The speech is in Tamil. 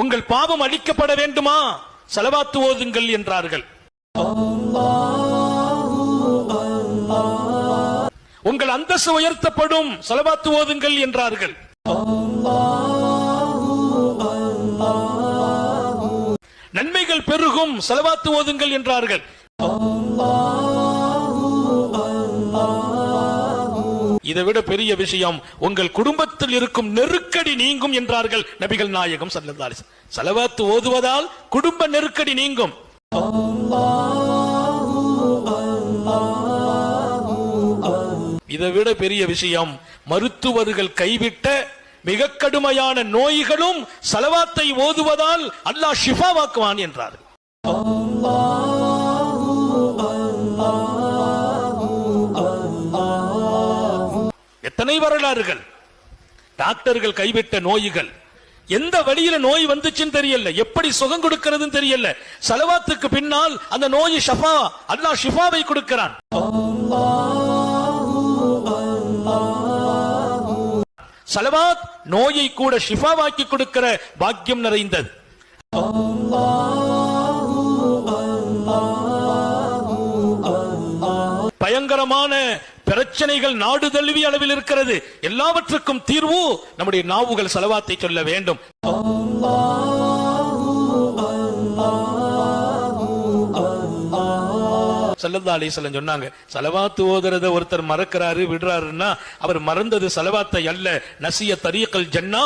உங்கள் பாவம் அழிக்கப்பட வேண்டுமா? செலவாத்து ஓதுங்கள் என்றார்கள். உங்கள் அந்தஸ்து உயர்த்தப்படும். செலவாத்து ஓதுங்கள் என்றார்கள். நன்மைகள் பெருகும். செலவாத்து ஓதுங்கள் என்றார்கள். இதை விட பெரிய விஷயம் உங்கள் குடும்பத்தில் இருக்கும் நெருக்கடி நீங்கும் என்றார்கள் நபிகள் நாயகம் சல்லல்லாஹு செலவாத்து ஓதுவதால் குடும்ப நெருக்கடி நீங்கும். இதை விட பெரிய விஷயம் மருத்துவர்கள் கைவிட்ட மிக கடுமையான நோய்களும் செலவாத்தை ஓதுவதால் அல்லாஹ் ஷிஃபாவாக்குவான் என்றார்கள். எத்தனை வரலாறுகள்? டாக்டர்கள் கைவிட்ட நோய்கள். எந்த வழியில நோய் வந்துச்சுன்னு தெரியல. எப்படி சுகம் கொடுக்கிறதுன்னு தெரியல. செலவாத்துக்கு பின்னால் அந்த நோய் ஷஃபா அல்லாஹ் ஷிஃபாவை கொடுக்கிறான். சலவாத் நோயை கூட ஷிஃபாவாக்கி கொடுக்கிற பாக்கியம் நிறைந்தது. பயங்கரமான பிரச்சனைகள் நாடு தழுவிய அளவில் இருக்கிறது. எல்லாவற்றுக்கும் தீர்வு நம்முடைய நாவுகள் செலவாத்தை சொல்ல வேண்டும். சல்லல்லா அலிசலம் சொன்னாங்க செலவாத்து ஓதுறத ஒருத்தர் மறக்கிறாரு விடுறாருன்னா அவர் மறந்தது செலவாத்தை அல்ல நசிய தரியக்கல் ஜன்னா.